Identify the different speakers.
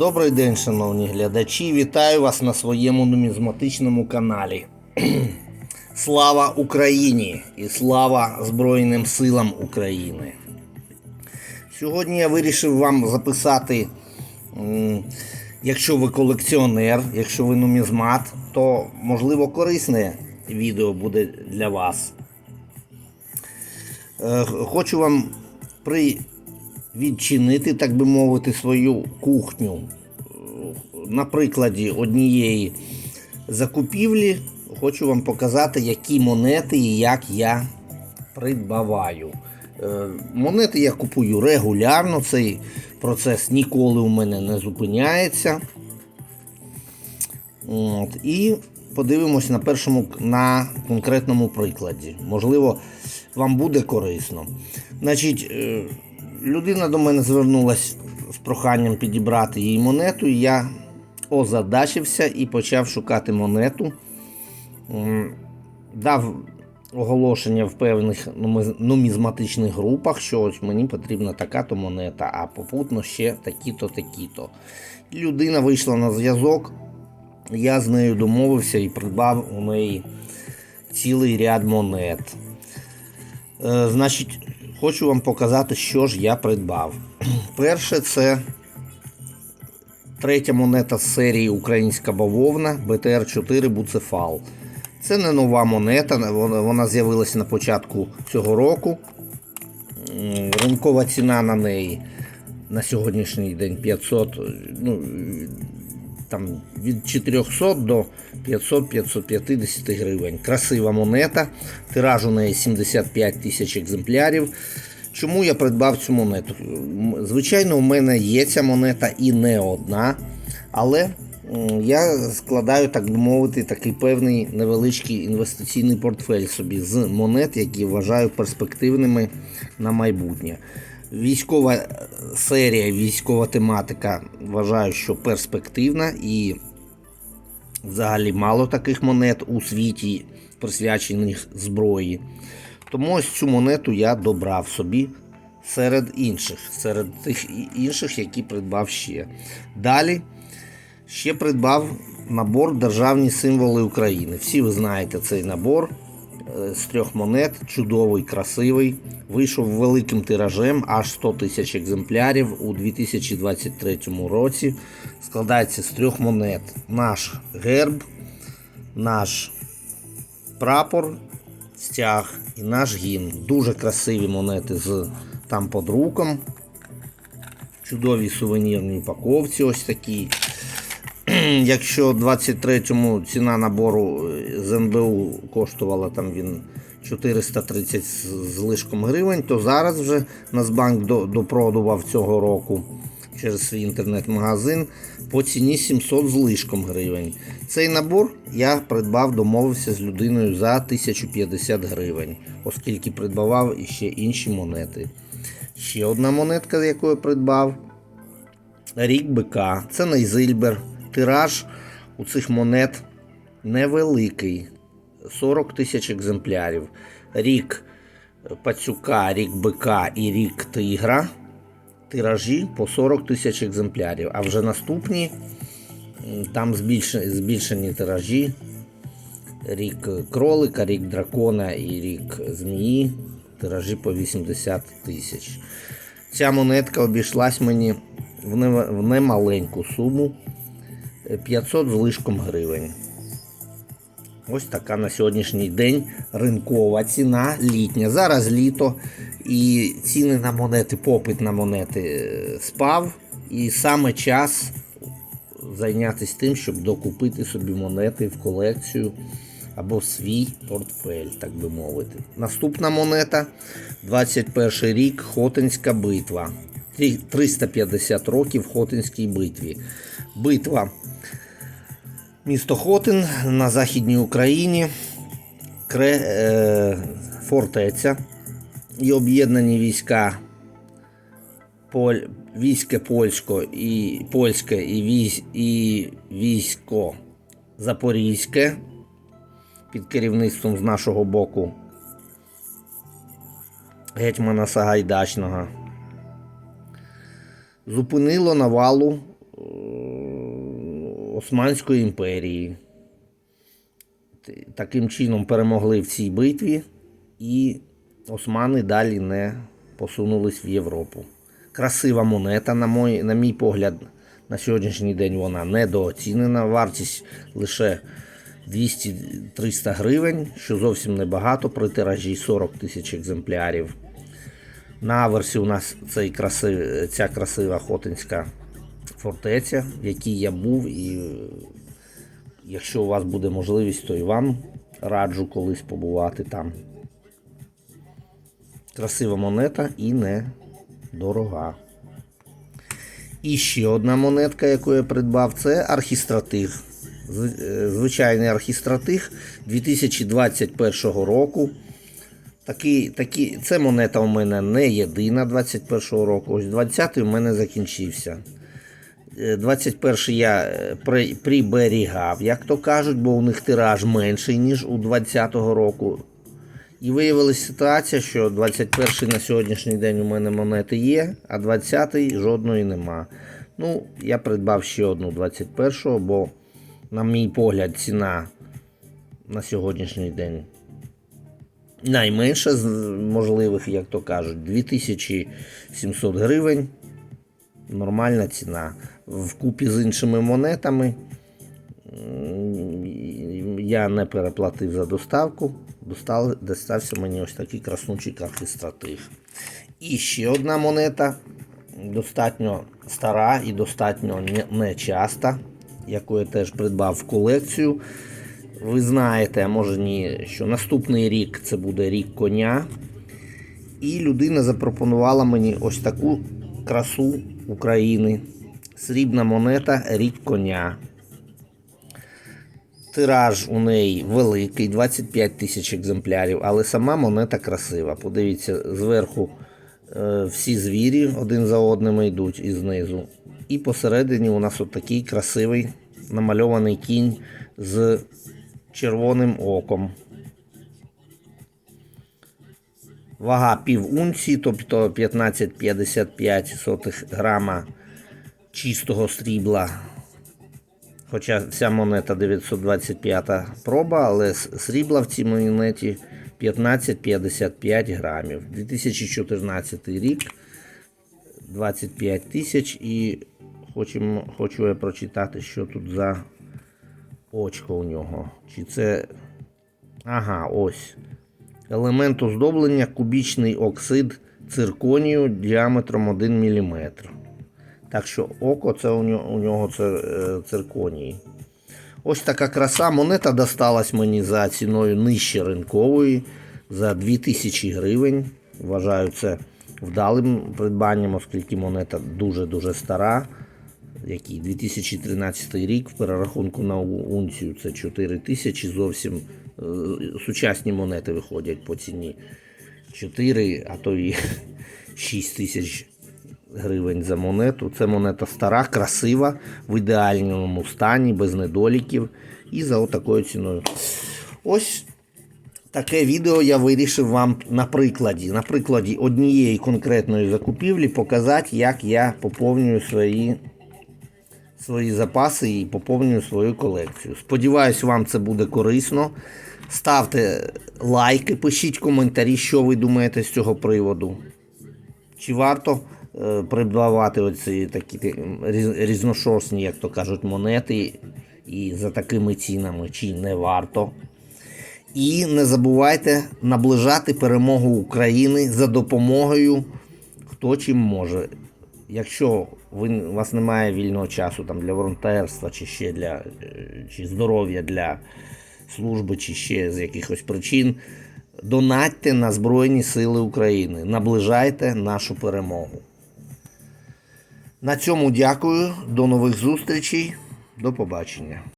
Speaker 1: Добрий день, шановні глядачі. Вітаю вас на своєму нумізматичному каналі. Слава Україні і слава Збройним силам України. Сьогодні я вирішив вам записати, якщо ви колекціонер, якщо ви нумізмат, то можливо корисне відео буде для вас. Е, Хочу вам при відчинити, так би мовити, свою кухню. На прикладі однієї закупівлі хочу вам показати, які монети і як я придбаваю. Е, Монети я купую регулярно, цей процес ніколи у мене не зупиняється. От, і подивимось на першому на конкретному прикладі. Можливо, вам буде корисно. Значить, е, людина до мене звернулася з проханням підібрати їй монету, і я озадачився і почав шукати монету. Дав оголошення в певних нумізматичних групах, що ось мені потрібна така-то монета, а попутно ще такі-то, такі-то. Людина вийшла на зв'язок, я з нею домовився і придбав у неї цілий ряд монет. Е, значить, хочу вам показати, що ж я придбав. Перше, це третя монета з серії Українська бавовна БТР-4 Буцефал. Це не нова монета, вона, з'явилася на початку цього року. Ринкова ціна на неї на сьогоднішній день 500, ну, там від 400 до 500-550 гривень. Красива монета. Тираж у неї 75 тисяч екземплярів. Чому я придбав цю монету? Звичайно, у мене є ця монета і не одна, але я складаю, так би мовити, такий певний невеличкий інвестиційний портфель собі з монет, які вважаю перспективними на майбутнє. Військова серія, військова тематика вважаю, що перспективна і взагалі мало таких монет у світі, присвячених зброї. Тому ось цю монету я добрав собі серед інших, серед тих інших, які придбав ще. Далі ще придбав набор Державні символи України. Всі ви знаєте цей набор з трьох монет, чудовий, красивий. Вийшов великим тиражем, аж 100 тисяч екземплярів у 2023 році. Складається з трьох монет: наш герб, наш прапор, стяг і наш гімн. Дуже красиві монети з там под руком. Чудові сувенірні упаковці ось такі. Якщо в 23-му ціна набору е, з НБУ коштувала там він 430 з лишком гривень, то зараз вже Нацбанк допродував цього року через свій інтернет-магазин по ціні 700 з лишком гривень. Цей набор я придбав, домовився з людиною за 1050 гривень, оскільки придбавав іще інші монети. Ще одна монетка, яку я придбав. Рік бика. Це Нейзильбер. Тираж у цих монет невеликий. 40 тисяч екземплярів. Рік пацюка, рік бика і рік тигра. Тиражі по 40 тисяч екземплярів. А вже наступні там збільшені, збільшені тиражі. Рік кролика, рік дракона і рік змії. Тиражі по 80 тисяч. Ця монетка обійшлась мені в немаленьку суму 500 з лишком гривень. Ось така на сьогоднішній день ринкова ціна літня. Зараз літо і ціни на монети, попит на монети е, спав. І саме час зайнятися тим, щоб докупити собі монети в колекцію або в свій портфель, так би мовити. Наступна монета 21 рік Хотинська битва. 350 років Хотинській битві. Битва Місто Хотин на Західній Україні, Кре, е, фортеця. І об'єднані війська Поль, війське польсько і польське і, і військо Запорізьке під керівництвом з нашого боку гетьмана Сагайдачного. Зупинило навалу Османської імперії. Таким чином перемогли в цій битві, і османи далі не посунулись в Європу. Красива монета, на мій, на мій погляд, на сьогоднішній день вона недооцінена. Вартість лише 200-300 гривень, що зовсім небагато при тиражі 40 тисяч екземплярів. На аверсі у нас цей краси, ця красива Хотинська фортеця, в якій я був, і е, якщо у вас буде можливість, то і вам раджу колись побувати там. Красива монета і не дорога. І ще одна монетка, яку я придбав, це архістратиг. Е, Звичайний архістратиг 2021 року. Такі, такі, це монета у мене не єдина 21-го року. Ось 20-й у мене закінчився. Е, 21 я е, приберігав, як то кажуть, бо у них тираж менший, ніж у 20-го року. І виявилася ситуація, що 21-й на сьогоднішній день у мене монети є, а 20-й жодної нема. Ну, я придбав ще одну 21-го, бо, на мій погляд, ціна на сьогоднішній день найменша з можливих, як то кажуть, 2700 гривень. Нормальна ціна. Вкупі з іншими монетами я не переплатив за доставку. Достав, достався мені ось такий краснучий архістратив. І ще одна монета, достатньо стара і достатньо не- нечаста, яку я теж придбав в колекцію. Ви знаєте, а може ні, що наступний рік це буде рік коня. І людина запропонувала мені ось таку красу України. Срібна монета рік коня. Тираж у неї великий, 25 тисяч екземплярів, але сама монета красива. Подивіться, зверху е, всі звірі один за одним йдуть і знизу. І посередині у нас от такий красивий намальований кінь з червоним оком. Вага пів унції, тобто 15,55 грама чистого срібла. Хоча вся монета 925 проба, але срібла в цій монеті 15,55 грамів. 2014 рік 25 тисяч і хочемо, хочу я прочитати, що тут за очко у нього. Чи це. Ага, ось. Елемент оздоблення кубічний оксид цирконію діаметром 1 мм. Так що око це у нього, у нього е, цирконії. Ось така краса. Монета досталась мені за ціною нижче ринкової за 2000 гривень. Вважаю це вдалим придбанням, оскільки монета дуже-дуже стара. Який 2013 рік в перерахунку на унцію це 4 тисячі. Зовсім сучасні монети виходять по ціні 4, а то і 6 тисяч гривень за монету. Це монета стара, красива, в ідеальному стані, без недоліків. І за отакою ціною. Ось таке відео я вирішив вам на прикладі. На прикладі однієї конкретної закупівлі показати, як я поповнюю свої, свої запаси і поповнюю свою колекцію. Сподіваюсь, вам це буде корисно. Ставте лайки, пишіть коментарі, що ви думаєте з цього приводу. Чи варто е, придбавати оці такі ти- різ- різношорстні, як то кажуть, монети і за такими цінами, чи не варто. І не забувайте наближати перемогу України за допомогою хто чим може. Якщо ви, у вас немає вільного часу там, для волонтерства, чи ще для е, чи здоров'я для служби, чи ще з якихось причин, донатьте на Збройні Сили України, наближайте нашу перемогу. На цьому дякую, до нових зустрічей, до побачення.